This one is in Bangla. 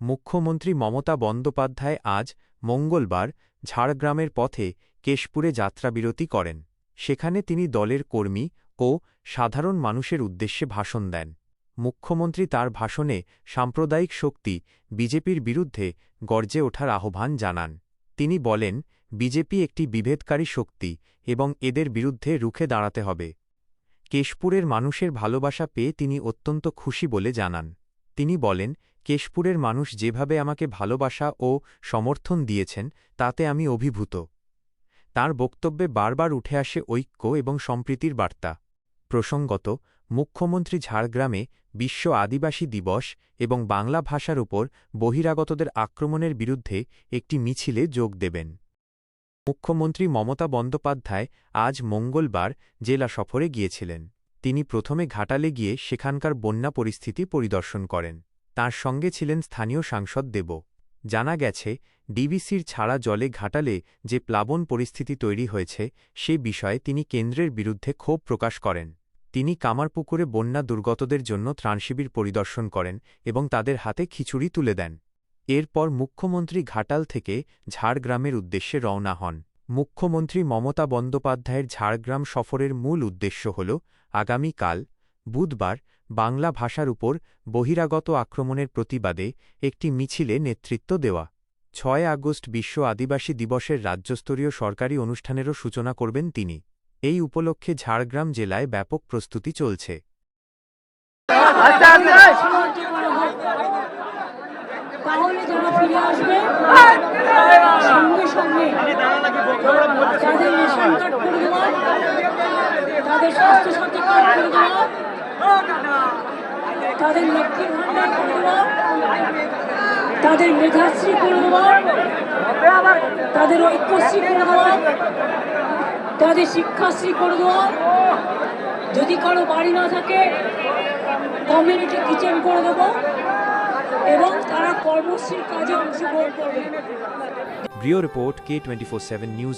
মুখ্যমন্ত্রী মমতা বন্দ্যোপাধ্যায় আজ মঙ্গলবার ঝাড়গ্রামের পথে কেশপুরে যাত্রাবিরতি করেন। সেখানে তিনি দলের কর্মী ও সাধারণ মানুষের উদ্দেশ্যে ভাষণ দেন। মুখ্যমন্ত্রী তার ভাষণে সাম্প্রদায়িক শক্তি বিজেপির বিরুদ্ধে গর্জে ওঠার আহ্বান জানান। তিনি বলেন, বিজেপি একটি বিভেদকারী শক্তি এবং এদের বিরুদ্ধে রুখে দাঁড়াতে হবে। কেশপুরের মানুষের ভালোবাসা পেয়ে তিনি অত্যন্ত খুশি বলে জানান। তিনি বলেন কেশপুরের মানুষ যেভাবে আমাকে ভালোবাসা ও সমর্থন দিয়েছেন, তাতে আমি অভিভূত। তাঁর বক্তব্যে বারবার উঠে আসে ঐক্য এবং সম্প্রীতির বার্তা। প্রসঙ্গত, মুখ্যমন্ত্রী ঝাড়গ্রামে বিশ্ব আদিবাসী দিবস এবং বাংলা ভাষার উপর বহিরাগতদের আক্রমণের বিরুদ্ধে একটি মিছিলে যোগ দেবেন। মুখ্যমন্ত্রী মমতা বন্দ্যোপাধ্যায় আজ মঙ্গলবার জেলা সফরে গিয়েছিলেন। তিনি প্রথমে ঘাটালে গিয়ে সেখানকার বন্যা পরিস্থিতি পরিদর্শন করেন। তার সঙ্গে ছিলেন স্থানীয় সাংসদ দেব। জানা গেছে, ডিবিসির ছাড়া জলে ঘাটালে যে প্লাবন পরিস্থিতি তৈরি হয়েছে, সে বিষয়ে তিনি কেন্দ্রের বিরুদ্ধে ক্ষোভ প্রকাশ করেন। তিনি কামারপুকুরে বন্যা দুর্গতদের জন্য ত্রাণশিবির পরিদর্শন করেন এবং তাদের হাতে খিচুড়ি তুলে দেন। এরপর মুখ্যমন্ত্রী ঘাটাল থেকে ঝাড়গ্রামের উদ্দেশ্যে রওনা হন। মুখ্যমন্ত্রী মমতা বন্দ্যোপাধ্যায়ের ঝাড়গ্রাম সফরের মূল উদ্দেশ্য হল, আগামীকাল, বুধবার বাংলা ভাষার উপর বহিরাগত আক্রমণের প্রতিবাদে একটি মিছিলে নেতৃত্ব দেওয়া। ছয় আগস্ট বিশ্ব আদিবাসী দিবসের রাজ্যস্তরীয় সরকারি অনুষ্ঠানেরও সূচনা করবেন তিনি। এই উপলক্ষে ঝাড়গ্রাম জেলায় ব্যাপক প্রস্তুতি চলছে। তাদের স্বাস্থ্য করে দেওয়া তাদের লক্ষ্মীর ভাণ্ডার করে দেওয়া তাদের মেধাশ্রী করে দেওয়া তাদের ঐক্যশ্রী করে দেওয়া তাদের শিক্ষাশ্রী করে দেওয়া যদি কারও বাড়ি না থাকে কমিউনিটি কিচেন করে দেবো এবং তারা কর্মশ্রীর কাজে অংশগ্রহণ করবে। Bureau report K twenty four seven news